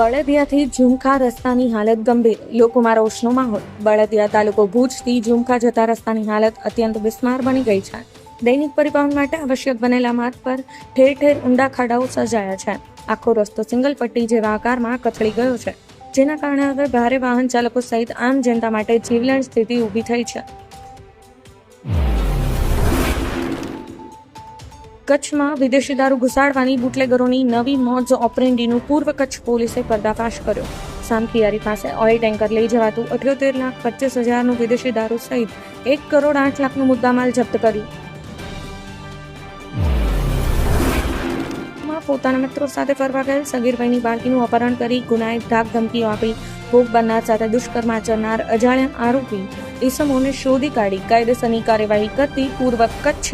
બળદિયાથી ઝુમખા રસ્તાની હાલત ગંભીર. લોકોમાં રોષનો માહોલ. બળદિયા તાલુકો ભુજથી ઝુમખા જતા રસ્તાની હાલત અત્યંત બિસ્માર બની ગઈ છે. દૈનિક પરિવહન માટે આવશ્યક બનેલા માર્ગ પર ઠેર ઠેર ઊંડા ખાડાઓ સર્જાયા છે. આખો રસ્તો સિંગલ પટ્ટી જેવા આકારમાં કથળી ગયો છે. જેના કારણે હવે ભારે વાહન ચાલકો સહિત આમ જનતા માટે જીવલેણ સ્થિતિ ઊભી થઈ છે. કચ્છમાં વિદેશી દારૂ ઘુસાડવાની બુટલેગરોની નવી મોજ ઓપરેન્ડીનું પૂર્વ કચ્છ પોલીસે પર્દાફાશ કર્યો. સામખિયારી પાસે ઓઇલ ટેન્કર લઈ જવાતું અઠ્યોતેર લાખ પચીસ હજારનું વિદેશી દારૂ સહિત એક કરોડ આઠ લાખનું મુદ્દામાલ જપ્ત કર્યું. પોતાના મિત્રો સાથે ફરવા ગયેલ સગીરભાઈની બાળકીનું અપહરણ કરી ગુનાએ ધાક ધમકીઓ આપી. ભોગ બનનાર સાથે દુષ્કર્મ આચરનાર અજાણ્યા આરોપી ઈસમોને શોધી કાઢી કાયદેસરની કાર્યવાહી કરતી પૂર્વ કચ્છ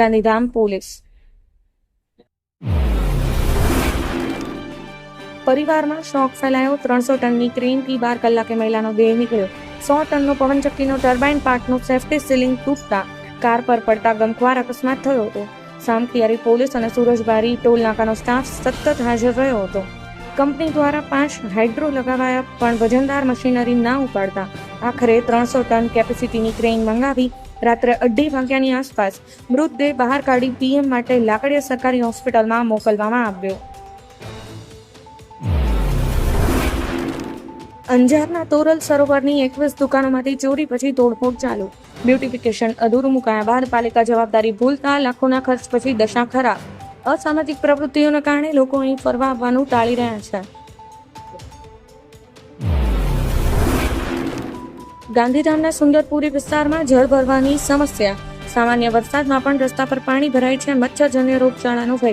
ગાંધીધામ પોલીસ. પરિવારમાં શોક ફેલાયો. ત્રણસો ટનની ક્રેનથી બાર કલાકે મહિલાનો દેહ નીકળ્યો. સો ટનનો પવનચક્કીનો ટર્બાઇન પાર્ટનું સેફ્ટી સીલિંગ તૂટતા કાર પર પડતા ગમખ્વાર અકસ્માત થયો હતો. સામખિયારી પોલીસ અને સુરજબારી ટોલ નાકાનો સ્ટાફ સતત હાજર રહ્યો હતો. કંપની દ્વારા પાંચ હાઇડ્રો લગાવાયા, પણ વજનદાર મશીનરી ના ઉપાડતા આખરે ત્રણસો ટન કેપેસિટીની ક્રેન મંગાવી રાત્રે અઢી વાગ્યાની આસપાસ મૃતદેહ બહાર કાઢી પીએમ માટે લાકડીયા સરકારી હોસ્પિટલમાં મોકલવામાં આવ્યો. અંજારના તોરલ સરોવરની એકવીસ દુકાનોમાંથી ચોરી પછી તોડફોડ ચાલુ. બ્યુટિફિકેશન અધૂરું મુકાયા બાદ પાલિકા જવાબદારી ભૂલતા લાખોના ખર્ચ પછી દશા ખરાબ. અસામાજિક પ્રવૃત્તિઓના કારણે લોકો અહીં ફરવા આવવાનું ટાળી રહ્યા છે. ગાંધીધામના સુંદરપુરી વિસ્તારમાં જળ ભરવાની સમસ્યા. સામાન્ય વરસાદમાં પણ રસ્તા પર પાણી ભરાય છે, મચ્છરજન્ય રોગચાળાનો ભય.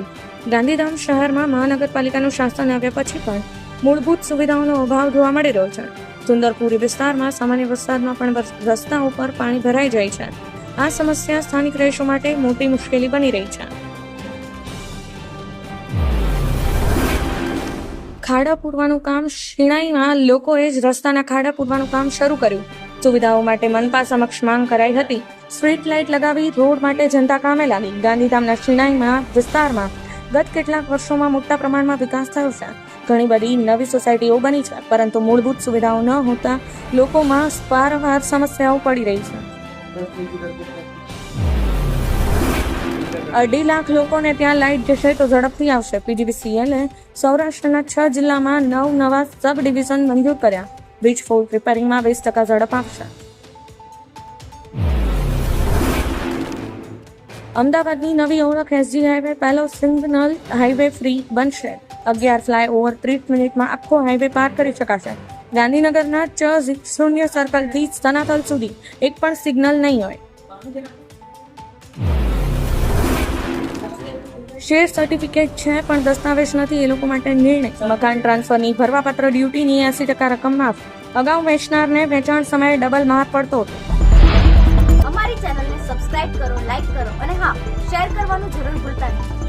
ગાંધીધામ શહેરમાં મહાનગરપાલિકાનું શાસન આવ્યા પછી પણ મૂળભૂત સુવિધાઓનો અભાવ જોવા મળી રહ્યો છે. સુંદરપુરી વિસ્તારમાં સામાન્ય વરસાદમાં પણ રસ્તા ઉપર પાણી ભરાઈ જાય છે. આ સમસ્યા સ્થાનિક રહીશો માટે મોટી મુશ્કેલી બની રહી છે. ખાડા પૂરવાનું કામ શિણાઈમાં લોકોએ જ રસ્તાના ખાડા પૂરવાનું કામ શરૂ કર્યું. સુવિધાઓ માટે મનપા સમક્ષ માંગ કરાઈ હતી. સ્ટ્રીટ લાઇટ લગાવી રોડ માટે જનતા કામે લાગી. ગાંધીધામના શિણાઈમાં વિસ્તારમાં ગત કેટલાક વર્ષોમાં મોટા પ્રમાણમાં વિકાસ થયો છે. ઘણી બધી નવી સોસાયટીઓ બની છે, પરંતુ મૂળભૂત સુવિધાઓ ન હોતા લોકોમાં પારવાર સમસ્યાઓ પડી રહી છે. અઢી લાખ લોકોને ત્યાં લાઇટ જશે તો ઝડપથી આવશે. પીજીવીસીએલે સૌરાષ્ટ્રના છ જિલ્લામાં નવ નવા સબ ડિવિઝન મંજૂર કર્યા. વીજ ફોલ્ટ રિપેરિંગમાં વીસ ટકા ઝડપ આપશે અમદાવાદની નવી ઓળખ એસજી હાઈવે પહેલો સિગ્નલ હાઈવે ફ્રી બનશે અગિયાર ફ્લાય ઓવર ત્રીસ મિનિટમાં આખો હાઈવે પાર કરી શકાશે ગાંધીનગરના ચ શૂન્ય સર્કલથી સનાતલ સુધી એક પણ સિગ્નલ નહીં હોય શેર સર્ટિફિકેટ છે, પણ દસ્તાવેજ નથી. એ લોકો માટે નિર્ણય. મકાન ટ્રાન્સફરની ભરવાપાત્ર ડ્યુટીની એસી ટકા રકમ માફ. અગાઉ વેચનારને વેચાણ સમયે ડબલ માર પડતો હતો. અમારી ચેનલને સબસ્ક્રાઇબ કરો લાઈક કરો અને હા, શેર કરવાનું જરૂર ભૂલતા નહીં.